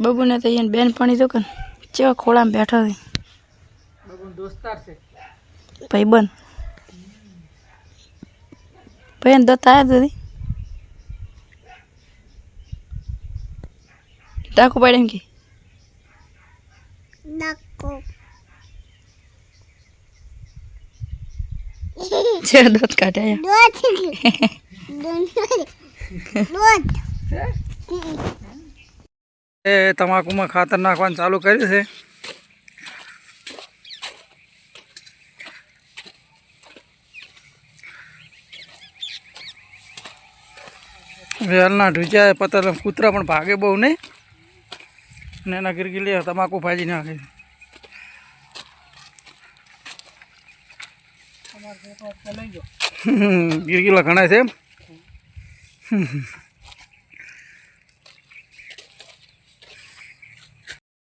બબુ ને તો અહીંયા બેન પાણી તો કર ચેવા ખોળામાં બેઠો છે બબુન દોસ્તાર ભાઈ બન ભાઈ દત્ત આવ્યા તો ડાકો પાડે એમ કે ડાકો છે દોત કાઢ્યા દોન મોત છે એ તમાકુ માં ખાતર નાખવાન ચાલુ કર્યું છે વેલ ના ડુજાય પતલ કૂતરા પણ ભાગે બહુ નહીં ને નગરગીલી એ તમાકુ ભાજી નાખે તમાર ખોટો ખલેજો ગિરગીલા ખાણે છે Mm-hmm.